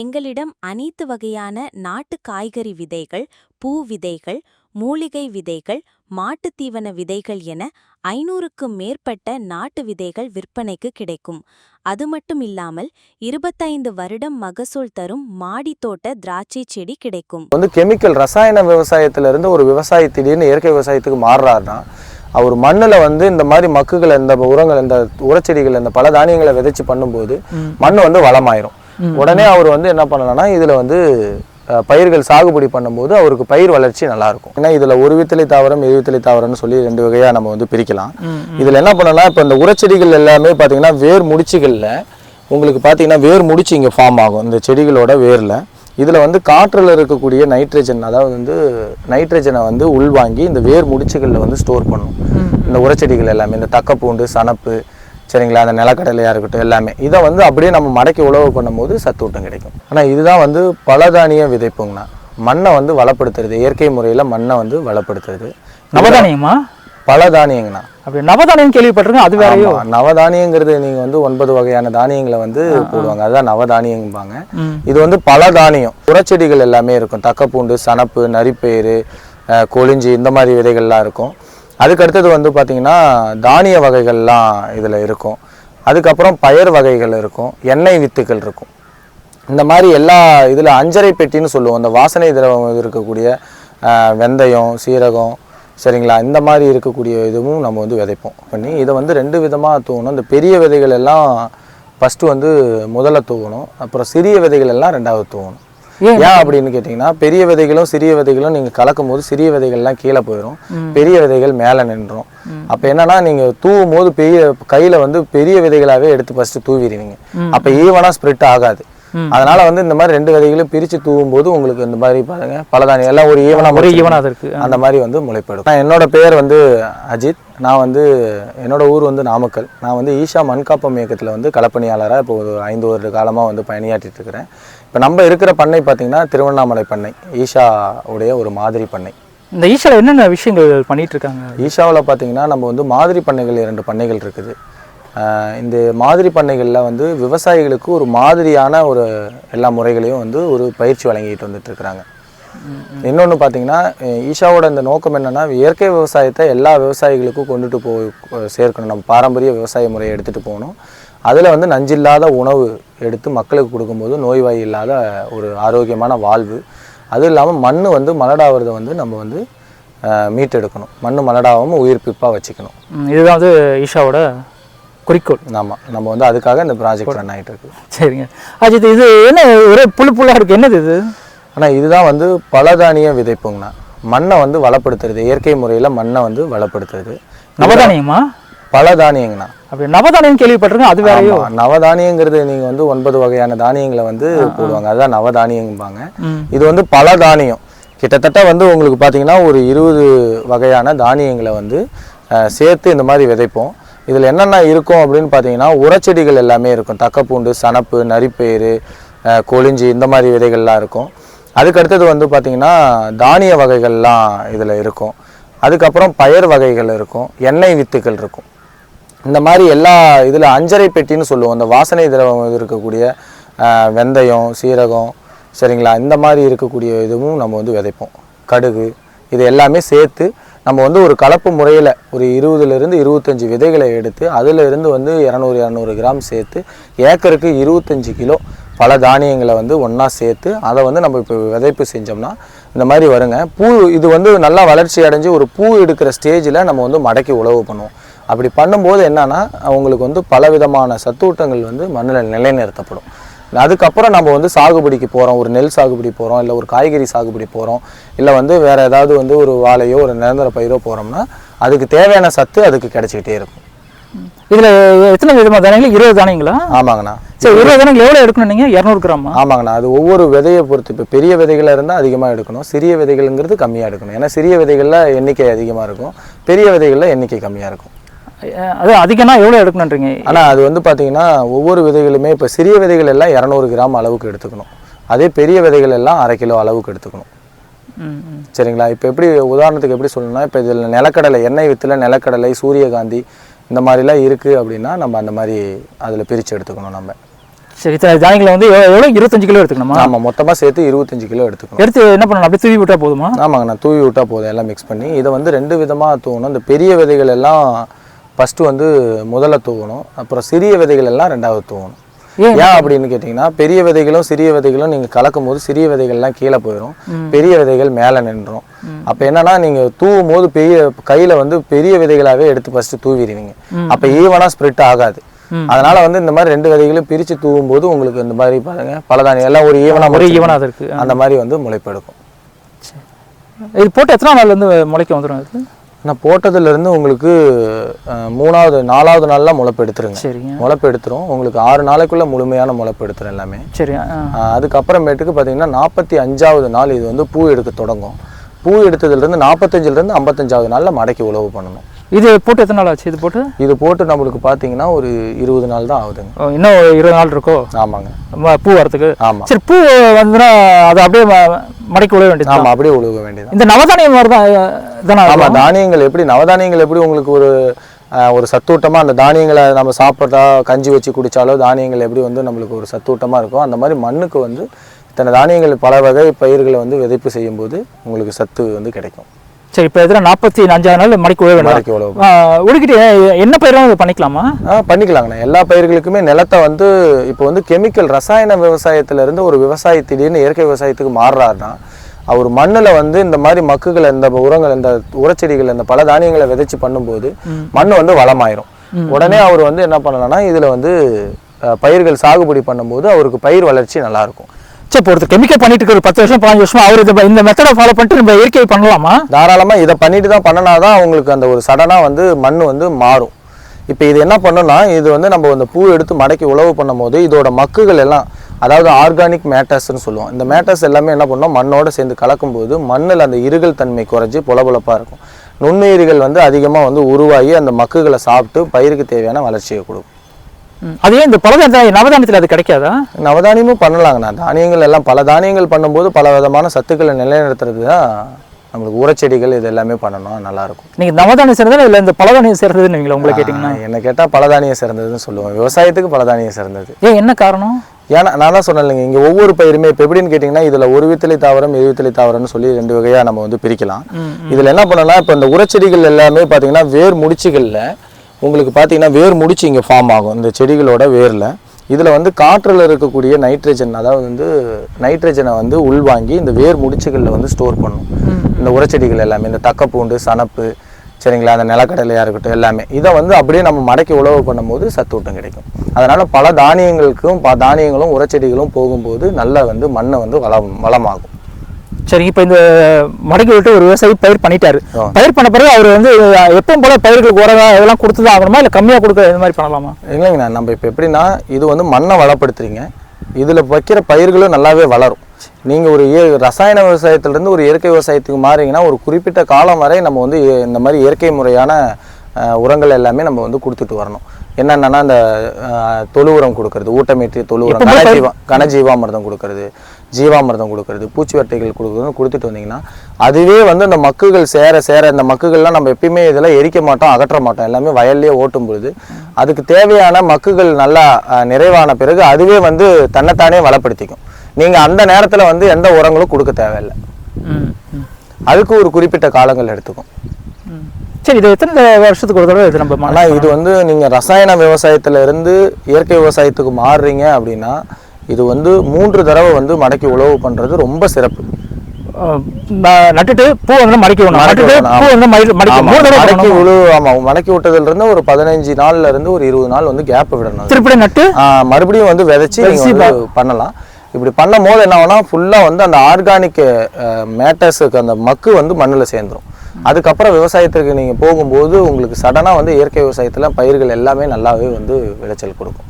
எங்களிடம் அனைத்து வகையான நாட்டு காய்கறி விதைகள் பூ விதைகள் மூலிகை விதைகள் மாட்டுத் தீவன விதைகள் என ஐநூறுக்கும் மேற்பட்ட நாட்டு விதைகள் விற்பனைக்கு கிடைக்கும். அது மட்டும் இல்லாமல் இருபத்தைந்து வருடம் மகசூல் தரும் மாடித் தோட்ட திராட்சை செடி கிடைக்கும். வந்து கெமிக்கல் ரசாயன விவசாயத்துல இருந்து ஒரு விவசாயி திடீர்னு இயற்கை விவசாயத்துக்கு மாறுறாருன்னா அவர் மண்ணில் வந்து இந்த மாதிரி மக்குகளை இந்த உரங்கள் இந்த உரச்செடிகள் இந்த பல தானியங்களை விதைச்சு பண்ணும்போது மண் வந்து வளமாயிரும். உடனே அவர் வந்து என்ன பண்ணலாம்னா இதுல வந்து பயிர்கள் சாகுபடி பண்ணும்போது அவருக்கு பயிர் வளர்ச்சி நல்லா இருக்கும் ஏன்னா இதுல ஒரு வித்தலை தாவரம் இரு வித்தலை தாவரம்னு சொல்லி ரெண்டு வகையா நம்ம வந்து பிரிக்கலாம். இதுல என்ன பண்ணலாம் இப்போ இந்த உரச்செடிகள் எல்லாமே பார்த்தீங்கன்னா வேர் முடிச்சுகள்ல உங்களுக்கு பார்த்தீங்கன்னா வேர் முடிச்சு இங்கே ஃபார்ம் ஆகும். இந்த செடிகளோட வேரில். இதில் வந்து காற்றில் இருக்கக்கூடிய நைட்ரஜன் அதாவது வந்து நைட்ரஜனை வந்து உள்வாங்கி இந்த வேர் முடிச்சுகளில் வந்து ஸ்டோர் பண்ணும் இந்த உரச்செடிகள் எல்லாமே இந்த தக்கப்பூண்டு சணப்பு சரிங்களா? அந்த நிலக்கடலையாக இருக்கட்டும் எல்லாமே. இதை வந்து அப்படியே நம்ம மடக்கி உழவு பண்ணும்போது சத்தூட்டம் கிடைக்கும். ஆனால் இதுதான் வந்து பலதானிய விதைப்புங்கண்ணா. மண்ணை வந்து வளப்படுத்துறது இயற்கை முறையில் மண்ணை வந்து வளப்படுத்துறது. நவதானியமா? பலதானியங்கண்ணா. அப்படி நவதானியம் கேள்விப்பட்டிருக்கேன் அது வேறையோ? நவதானியங்கிறது நீங்க வந்து ஒன்பது வகையான தானியங்களை வந்து போடுவாங்க. அதுதான் நவதானியம்பாங்க. இது வந்து பல தானியம் புறச்செடிகள் எல்லாமே இருக்கும். தக்கப்பூண்டு சணப்பு நரிப்பயிறு அஹ், கொளிஞ்சி இந்த மாதிரி விதைகள்லாம் இருக்கும். அதுக்கு அடுத்தது வந்து பார்த்திங்கன்னா தானிய வகைகள்லாம் இதில் இருக்கும். அதுக்கப்புறம் பயர் வகைகள் இருக்கும். எண்ணெய் வித்துக்கள் இருக்கும். இந்த மாதிரி எல்லா இதில் அஞ்சரை பெட்டின்னு சொல்லுவோம். இந்த வாசனை திரவம் இருக்கக்கூடிய வெந்தயம் சீரகம் சரிங்களா? இந்த மாதிரி இருக்கக்கூடிய இதுவும் நம்ம வந்து விதைப்போம். பண்ணி இதை வந்து ரெண்டு விதமாக தூவணும். இந்த பெரிய விதைகள் எல்லாம் ஃபஸ்ட்டு வந்து முதல்ல தூவணும். அப்புறம் சிறிய விதைகள் எல்லாம் ரெண்டாவது தூவணும். ஏன்? அப்படின்னு கேட்டிங்கன்னா பெரிய விதைகளும் சிறிய விதைகளும் நீங்கள் கலக்கும் போது சிறிய விதைகள்லாம் கீழே போயிடும் பெரிய விதைகள் மேலே நின்றும். அப்போ என்னன்னா நீங்கள் தூவும் போது பெரிய கையில் வந்து பெரிய விதைகளாகவே எடுத்து ஃபஸ்ட்டு தூவிடுவீங்க. அப்போ ஈவனாக ஸ்ப்ரெட் ஆகாது. அதனால வந்து இந்த மாதிரி ரெண்டு விதைகளையும் பிரித்து தூவும் போது உங்களுக்கு இந்த மாதிரி பாருங்க பலதானியம் எல்லாம் ஒரு ஈவனாக ஒரே ஈவனா இருக்கு. அந்த மாதிரி வந்து முளைப்பெடும். நான் என்னோட பேர் வந்து அஜித். நான் வந்து என்னோட ஊர் வந்து நாமக்கல். நான் வந்து ஈஷா மண்காப்பம் இயக்கத்தில் வந்து களப்பணியாளராக இப்போ ஒரு ஐந்து வருட காலமாக வந்து பணியாற்றிட்டு இருக்கிறேன். இப்போ நம்ம இருக்கிற பண்ணை பார்த்தீங்கன்னா திருவண்ணாமலை பண்ணை ஈஷா உடைய ஒரு மாதிரி பண்ணை. இந்த ஈஷால என்னென்ன விஷயங்கள் பண்ணிட்டு இருக்காங்க ஈஷாவில் பார்த்தீங்கன்னா நம்ம வந்து மாதிரி பண்ணைகள் இரண்டு பண்ணைகள் இருக்குது. இந்த மாதிரி பண்ணைகளில் வந்து விவசாயிகளுக்கு ஒரு மாதிரியான ஒரு எல்லா முறைகளையும் வந்து ஒரு பயிற்சி வழங்கிட்டு வந்துட்டு இருக்கிறாங்க இன்னொன்று பார்த்தீங்கன்னா ஈஷாவோட இந்த நோக்கம் என்னன்னா இயற்கை விவசாயத்தை எல்லா விவசாயிகளுக்கும் கொண்டுட்டு போய் அஹ் சேர்க்கணும். நம்ம பாரம்பரிய விவசாய முறையை எடுத்துகிட்டு போகணும். அதில் வந்து நஞ்சில்லாத உணவு எடுத்து மக்களுக்கு கொடுக்கும்போது நோய்வாய் இல்லாத ஒரு ஆரோக்கியமான வாழ்வு. அதுவும் இல்லாமல் மண் வந்து மலடாகிறத வந்து நம்ம வந்து மீட்டெடுக்கணும். மண் மலடாகாமல் உயிர்ப்பிப்பாக வச்சுக்கணும். இதுதான் வந்து ஈஷாவோட குறிக்கோள். ஆமாம் நம்ம வந்து அதுக்காக இந்த ப்ராஜெக்ட் ரன் ஆகிட்டு இருக்கு. சரிங்க. அஜித் இது என்ன ஒரே புல்லு புல்லா இருக்கு. என்னது இது? ஆனால் இதுதான் வந்து பலதானிய விதைப்புங்கண்ணா. மண்ணை வந்து வளப்படுத்துறது. இயற்கை முறையில் மண்ணை வந்து வளப்படுத்துறது. நவதானியமா? பலதானியங்கண்ணா அப்படி நவதானியம் கேள்விப்பட்டிருக்கேன் அது வேறையோ? நவதானியங்கிறது நீங்கள் வந்து ஒன்பது வகையான தானியங்களை வந்து போடுவாங்க. அதுதான் நவதானியம்பாங்க. இது வந்து பல தானியம். கிட்டத்தட்ட வந்து உங்களுக்கு பார்த்தீங்கன்னா ஒரு இருபது வகையான தானியங்களை வந்து சேர்த்து இந்த மாதிரி விதைப்போம். இதில் என்னென்ன இருக்கும் அப்படின்னு பார்த்தீங்கன்னா உரச்செடிகள் எல்லாமே இருக்கும். தக்கப்பூண்டு சணப்பு நரிப்பயிறு கொளிஞ்சி இந்த மாதிரி விதைகள்லாம் இருக்கும். அதுக்கு அடுத்தது வந்து பார்த்தீங்கன்னா தானிய வகைகள்லாம் இதில் இருக்கும். அதுக்கப்புறம் பயர் வகைகள் இருக்கும். எண்ணெய் வித்துக்கள் இருக்கும். இந்த மாதிரி எல்லா இதில் அஞ்சரை பெட்டின்னு சொல்லுவோம். இந்த வாசனை திரவம் இருக்கக்கூடிய வெந்தயம் சீரகம் சரிங்களா? இந்த மாதிரி இருக்கக்கூடிய இதுவும் நம்ம வந்து விதைப்போம். கடுகு இது எல்லாமே சேர்த்து நம்ம வந்து ஒரு கலப்பு முறையில் ஒரு இருபதுலேருந்து இருபத்தஞ்சி விதைகளை எடுத்து அதிலிருந்து வந்து இரநூறு இரநூறு கிராம் சேர்த்து ஏக்கருக்கு இருபத்தஞ்சி கிலோ பல தானியங்களை வந்து ஒன்றா சேர்த்து அதை வந்து நம்ம இப்போ விதைப்பு செஞ்சோம்னா இந்த மாதிரி வருங்க. பூ இது வந்து நல்லா வளர்ச்சி அடைஞ்சு ஒரு பூ எடுக்கிற ஸ்டேஜில் நம்ம வந்து மடக்கி உழவு பண்ணுவோம். அப்படி பண்ணும்போது என்னன்னா அவங்களுக்கு வந்து பலவிதமான சத்தூட்டங்கள் வந்து மண்ணில் நிலைநிறுத்தப்படும். அதுக்கப்புறம் நம்ம வந்து சாகுபடிக்கு போகிறோம் ஒரு நெல் சாகுபடி போகிறோம் இல்லை ஒரு காய்கறி சாகுபடி போகிறோம் இல்லை வந்து வேறு ஏதாவது வந்து ஒரு வாழையோ ஒரு நிரந்தர பயிரோ போகிறோம்னா அதுக்கு தேவையான சத்து அதுக்கு கிடைச்சிக்கிட்டே இருக்கும். இதுல எத்தனை விதமான தானியங்கள்? இருபது தானியங்களா? ஆமாங்கண்ணா. சரி இருபது தானியங்கள் எவ்வளவு எடுக்கணும் நீங்க? இரநூறு கிராமா? ஆமாங்கண்ணா. அது ஒவ்வொரு விதையை பொறுத்து இப்போ பெரிய விதைகளாக இருந்தால் அதிகமாக எடுக்கணும். சிறிய விதைகள்ங்கிறது கம்மியாக எடுக்கணும். ஏன்னா சிறிய விதைகளில் எண்ணிக்கை அதிகமாக இருக்கும். பெரிய விதைகளில் எண்ணிக்கை கம்மியாக இருக்கும். அது அதிகம்னா எவ்வளவு எடுக்கணுன்றீங்க? ஆனால் அது வந்து பார்த்தீங்கன்னா ஒவ்வொரு விதைகளுமே இப்போ சிறிய விதைகள் எல்லாம் இரநூறு கிராம் அளவுக்கு எடுத்துக்கணும். அதே பெரிய விதைகள் எல்லாம் அரை கிலோ அளவுக்கு எடுத்துக்கணும். சரிங்களா? இப்போ எப்படி உதாரணத்துக்கு எப்படி சொல்லணும்னா இப்போ இதில் நிலக்கடலை எண்ணெய் வித்தில் நிலக்கடலை சூரியகாந்தி இந்த மாதிரிலாம் இருக்குது அப்படின்னா நம்ம அந்த மாதிரி அதில் பிரித்து எடுத்துக்கணும் நம்ம. சரி இத்தனை தானியங்களை வந்து எவ்வளோ எவ்வளோ? இருபத்தஞ்சு கிலோ எடுத்துக்கணுமா? ஆமாம் மொத்தமாக சேர்த்து இருபத்தஞ்சு கிலோ எடுத்துக்கணும். எடுத்து என்ன பண்ணணும்? அப்படியே தூவி விட்டா போதுமா? ஆமாங்க நான் தூவி விட்டால் போதும் எல்லாம் மிக்ஸ் பண்ணி. இதை வந்து ரெண்டு விதமாக தூவணும். இந்த பெரிய விதைகள் எல்லாம் ஃபஸ்ட்டு வந்து முதல்ல தூவணும் அப்புறம் சிறிய விதைகள் எல்லாம் ரெண்டாவது தூவணும் ஏன்? அப்படின்னு கேட்டிங்கன்னா பெரிய விதைகளும் சிறிய விதைகளும் நீங்கள் கலக்கும் போது சிறிய விதைகள்லாம் கீழே போயிடும் பெரிய விதைகள் மேலே நின்றும். அப்போ என்னன்னா நீங்கள் தூவும் போது பெரிய கையில் வந்து பெரிய விதைகளாகவே எடுத்து ஃபஸ்ட்டு தூவிடுவீங்க. அப்போ ஈவனாக ஸ்ப்ரெட் ஆகாது. அதனால வந்து இந்த மாதிரி ரெண்டு விதைகளையும் பிரித்து தூவும் போது உங்களுக்கு இந்த மாதிரி பாருங்க பலதானியம் எல்லாம் ஒரு ஈவனாக ஒரே ஈவனாக தான் இருக்கு. அந்த மாதிரி வந்து முளைப்பெடுக்கும் இது போட்டு எத்தனை நாள்ல இருந்து முளைக்க வந்துடும் நான் போட்டதுலேருந்து உங்களுக்கு மூணாவது நாலாவது நாள்லாம் முளைப்பு எடுத்துருங்க. சரிங்க. முளைப்பு எடுத்துரும். உங்களுக்கு ஆறு நாளைக்குள்ள முழுமையான முளைப்பு எடுத்துரும் எல்லாமே. சரி அதுக்கப்புறமேட்டுக்கு பார்த்தீங்கன்னா நாற்பத்தி அஞ்சாவது நாள் இது வந்து பூ எடுக்க தொடங்கும். பூ எடுத்ததுலேருந்து நாற்பத்தஞ்சிலேருந்து ஐம்பத்தஞ்சாவது நாளில் மடக்கி உழவு பண்ணணும். இது போட்டு எத்தனை நாள் ஆச்சு? இது போட்டு? இது போட்டு நம்மளுக்கு பார்த்தீங்கன்னா ஒரு இருபது நாள் தான் ஆகுதுங்க. இன்னும் ஒரு இருபது நாள் இருக்கோ? ஆமாங்க. பூ வரதுக்கு ஆமாம் சரி பூ வந்துன்னா அது அப்படியே மடக்கி விட வேண்டியது ஆமாம் அப்படியே உழுக வேண்டியது இந்த நவதானியம் மாதிரி தான் ஆமாம் தானியங்கள் எப்படி நவதானியங்கள் எப்படி உங்களுக்கு ஒரு ஒரு சத்தூட்டமாக அந்த தானியங்களை நம்ம சாப்பிட்டா கஞ்சி வச்சு குடித்தாலோ தானியங்கள் எப்படி வந்து நம்மளுக்கு ஒரு சத்தூட்டமாக இருக்கும் அந்த மாதிரி மண்ணுக்கு வந்து இத்தனை தானியங்கள் பல வகை பயிர்களை வந்து விதைப்பு செய்யும்போது உங்களுக்கு சத்து வந்து கிடைக்கும். சரி இப்போ எத்தனை நாற்பத்தி அஞ்சாவது நாள் மடக்கி வேண்டாம். மடக்கி உழவு உடுக்கிட்டு என்ன பயிரும் இது பண்ணிக்கலாமா? பண்ணிக்கலாங்கண்ணா. எல்லா பயிர்களுக்குமே நிலத்தை வந்து இப்போ வந்து கெமிக்கல் ரசாயன விவசாயத்துல இருந்து ஒரு விவசாயி திடீர்னு இயற்கை விவசாயத்துக்கு மாறுறாருன்னா அவர் மண்ணுல வந்து இந்த மாதிரி மக்குகளை இந்த உரங்கள் இந்த உரச்செடிகள் இந்த பல தானியங்களை விதைச்சு பண்ணும்போது மண் வந்து வளமாயிரும். உடனே அவர் வந்து என்ன பண்ணலாம்னா இதுல வந்து பயிர்கள் சாகுபடி பண்ணும்போது அவருக்கு பயிர் வளர்ச்சி நல்லா இருக்கும் சரி கெமிக்கல் பண்ணிட்டு இருக்க ஒரு பத்து வருஷம் பதினஞ்சு வருஷமா அவர் இதை இந்த மெத்தடை ஃபாலோ பண்ணிட்டு நம்ம இயற்கை பண்ணலாமா? தாராளமாக இதை பண்ணிட்டு தான் பண்ணனாதான் அவங்களுக்கு அந்த ஒரு சடனாக வந்து மண் வந்து மாறும். இப்போ இது என்ன பண்ணுன்னா இது வந்து நம்ம இந்த பூ எடுத்து மடக்கி உழவு பண்ணும்போது இதோட மக்குகள் எல்லாம் அதாவது ஆர்கானிக் மேட்டர்ஸ்னு சொல்லுவோம். இந்த மேட்டர்ஸ் எல்லாமே என்ன பண்ணோம்? மண்ணோட சேர்ந்து கலக்கும்போது மண்ணில் அந்த இருகல் தன்மை குறைஞ்சி புலபுலப்பாக இருக்கும். நுண்ணுயிரிகள் வந்து அதிகமாக வந்து உருவாகி அந்த மக்குகளை சாப்பிட்டு பயிருக்கு தேவையான வளர்ச்சியை கொடுக்கும். அதே இந்த பலதானிய நவதானியத்தில் அது கிடைக்காதா? நவதானியமும் பண்ணலாங்கண்ணா தானியங்கள் எல்லாம் பல தானியங்கள் பண்ணும்போது பல விதமான சத்துக்களை நிலைநிறுத்துறது தான் நம்மளுக்கு ஊரச்செடிகள் இது எல்லாமே பண்ணணும். நல்லாயிருக்கும் நீங்க நவதானியம் சேர்ந்ததா இல்லை இந்த பலதானியம் சேர்ந்ததுன்னு நீங்களா உங்களை கேட்டிங்கன்னா? என்ன கேட்டால் பலதானியம் சிறந்ததுன்னு சொல்லுவோம். விவசாயத்துக்கு பலதானியம் சிறந்தது ஏன் என்ன காரணம்? ஏன்னா நான் தான் சொன்னேன் இங்கே ஒவ்வொரு பயிருமே இப்போ எப்படின்னு கேட்டிங்கன்னா இதில் ஒரு வித்தலை தாவரம் இரு வித்தலை தாவரம்னு சொல்லி ரெண்டு வகையாக நம்ம வந்து பிரிக்கலாம். இதில் என்ன பண்ணலாம் இப்போ இந்த உரச்செடிகள் எல்லாமே பார்த்தீங்கன்னா வேர் முடிச்சுகளில் உங்களுக்கு பார்த்தீங்கன்னா வேர் முடிச்சு இங்கே ஃபார்ம் ஆகும். இந்த செடிகளோட வேரில். இதில் வந்து காற்றில் இருக்கக்கூடிய நைட்ரஜன் அதாவது வந்து நைட்ரஜனை வந்து உள்வாங்கி இந்த வேர் முடிச்சுகளில் வந்து ஸ்டோர் பண்ணும். இந்த உரச்செடிகள் எல்லாமே இந்த தக்கப்பூண்டு சணப்பு சரிங்களா? அந்த நிலக்கடலையாக இருக்கட்டும் எல்லாமே. இதை வந்து அப்படியே நம்ம மடக்கி உழவு பண்ணும்போது சத்தூட்டம் கிடைக்கும். அதனால் பல தானியங்களுக்கும் ப தானியங்களும் உரச்செடிகளும் போகும்போது நல்ல வந்து மண்ணை வந்து வளம் வளமாகும். சரி இப்போ இந்த மடக்கி விட்டு ஒரு விவசாயி பயிர் பண்ணிட்டாரு. பயிர் பண்ண பிறகு அவர் வந்து எப்பவும் போல பயிர்களுக்கு உரம் இதெல்லாம் கொடுத்து தான் ஆகணுமா? இல்லை கம்மியாக கொடுக்க இது மாதிரி பண்ணலாமா? இல்லைங்கண்ணா நம்ம இப்போ எப்படின்னா இது வந்து மண்ணை வளப்படுத்துறீங்க. இதில் வைக்கிற பயிர்களும் நல்லாவே வளரும். நீங்கள் ஒரு இய ரசாயன விவசாயத்திலேருந்து ஒரு இயற்கை விவசாயத்துக்கு மாறிங்கன்னா ஒரு குறிப்பிட்ட காலம் வரை நம்ம வந்து இந்த மாதிரி இயற்கை முறையான உரங்கள் எல்லாமே நம்ம வந்து கொடுத்துட்டு வரணும். என்னென்னா அந்த தொழு உரம் கொடுக்கறது ஊட்டமேற்றிய தொழு உரம் கனஜீவா கனஜீவாமிர்தம் கொடுக்கறது ஜீவாமிர்தம் கொடுக்கறது பூச்சிவட்டைகள் கொடுக்கறது கொடுத்துட்டு வந்தீங்கன்னா அதுவே வந்து அந்த மக்குகள் சேர சேர இந்த மக்குகள்லாம் நம்ம எப்பயுமே இதெல்லாம் எரிக்க மாட்டோம் அகற்ற மாட்டோம். எல்லாமே வயல்லே ஓட்டும் பொழுது அதுக்கு தேவையான மக்குகள் நல்லா நிறைவான பிறகு அதுவே வந்து தன்னைத்தானே வளப்படுத்திக்கும். நீங்கள் அந்த நேரத்தில் வந்து எந்த உரங்களும் கொடுக்க தேவையில்லை. அதுக்கு ஒரு குறிப்பிட்ட காலங்கள் எடுத்துக்கும். சரி இது எத்தனை வருஷத்துக்கு ஒரு தடவை இது நம்ம ஆனால் இது வந்து நீங்கள் ரசாயன விவசாயத்துல இருந்து இயற்கை விவசாயத்துக்கு மாறுறீங்க அப்படின்னா இது வந்து மூன்று தடவை வந்து மடக்கி உழவு பண்ணுறது ரொம்ப சிறப்பு. நட்டுட்டு பூ வந்து மடக்கி மடக்கி. உழு ஆமாம் மடக்கி விட்டதுல இருந்து ஒரு பதினஞ்சு நாள்ல இருந்து ஒரு இருபது நாள் வந்து கேப் விடணும் திருப்பி நட்டு மறுபடியும் வந்து விதைச்சி பண்ணலாம். இப்படி பண்ணும் போது என்ன ஆகும்னா ஃபுல்லாக வந்து அந்த ஆர்கானிக் மேட்டர்ஸுக்கு அந்த மக்கு வந்து மண்ணில் சேர்ந்துரும். அதுக்கப்புறம் விவசாயத்துக்கு நீங்கள் போகும்போது உங்களுக்கு சடனாக வந்து இயற்கை விவசாயத்தில் பயிர்கள் எல்லாமே நல்லாவே வந்து விளைச்சல் கொடுக்கும்.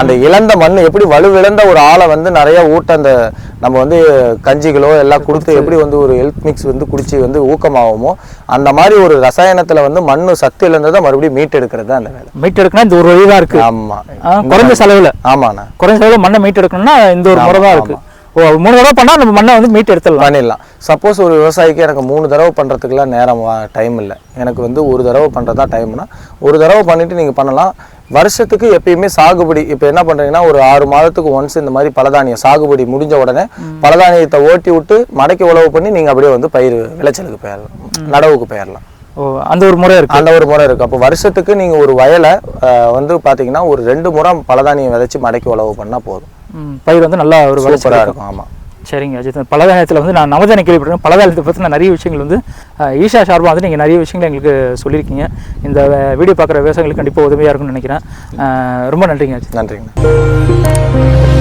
அந்த இழந்த மண் எப்படி வலுவிழந்த ஒரு ஆளை வந்து நிறைய ஊட்ட அந்த நம்ம வந்து கஞ்சிகளோ எல்லாம் கொடுத்து எப்படி வந்து ஒரு ஹெல்த் மிக்ஸ் வந்து குடிச்சு வந்து ஊக்கமாகுமோ அந்த மாதிரி ஒரு ரசாயனத்துல வந்து மண்ணு சத்து இழந்ததை மறுபடியும் மீட்டெடுக்கிறது தான் அந்த வேலை. மீட் எடுக்கணும் இந்த ஒரு வழி தான் இருக்கு. ஆமா. குறைஞ்ச செலவுல. ஆமாண்ணா. குறைஞ்ச செலவுல மண்ணை மீட் எடுக்கணும்னா இந்த ஒரு முறை தான் இருக்கு. ஓ மூணு தடவை பண்ணா நம்ம மண்ணை வந்து மீட் எடுத்துடலாம் பண்ணிடலாம். சப்போஸ் ஒரு விவசாயிக்கு எனக்கு மூணு தடவை பண்ணுறதுக்குலாம் நேரம் டைம் இல்லை. எனக்கு வந்து ஒரு தடவை பண்ணுறது தான் டைம்னா ஒரு தடவை பண்ணிவிட்டு நீங்கள் பண்ணலாம். வருஷத்துக்கு எப்பயுமே சாகுபடி இப்போ என்ன பண்ணுறீங்கன்னா ஒரு ஆறு மாதத்துக்கு ஒன்ஸ் இந்த மாதிரி பலதானியம் சாகுபடி முடிஞ்ச உடனே பலதானியத்தை ஓட்டி விட்டு மடக்கி உழவு பண்ணி நீங்கள் அப்படியே வந்து பயிர் விளைச்சலுக்கு போயிடலாம் நடவுக்கு போயிடலாம் அந்த ஒரு முறை இருக்கு. அந்த ஒரு முறை இருக்குது அப்போ வருஷத்துக்கு நீங்கள் ஒரு வயலை வந்து பார்த்தீங்கன்னா ஒரு ரெண்டு முறை பலதானியம் விதைச்சி மடக்கி உழவு பண்ணால் போதும். பயிர் வந்து நல்லா ஒரு சூப்பராக இருக்கும். இருக்கும் ஆமாம் சரிங்க அஜித். பலதானியத்தில் வந்து நான் நவதானியம் கேள்விப்பட்டேன் பலதானியத்தை பற்றி நிறைய விஷயங்கள் வந்து ஈஷா சார்பாக வந்து நீங்கள் நிறைய விஷயங்கள் எங்களுக்கு சொல்லியிருக்கீங்க. இந்த வீடியோ பார்க்குற விவசாயிகளுக்கு கண்டிப்பாக உதவியாக இருக்கும்னு நினைக்கிறேன். ரொம்ப நன்றிங்க அஜித். நன்றிங்க.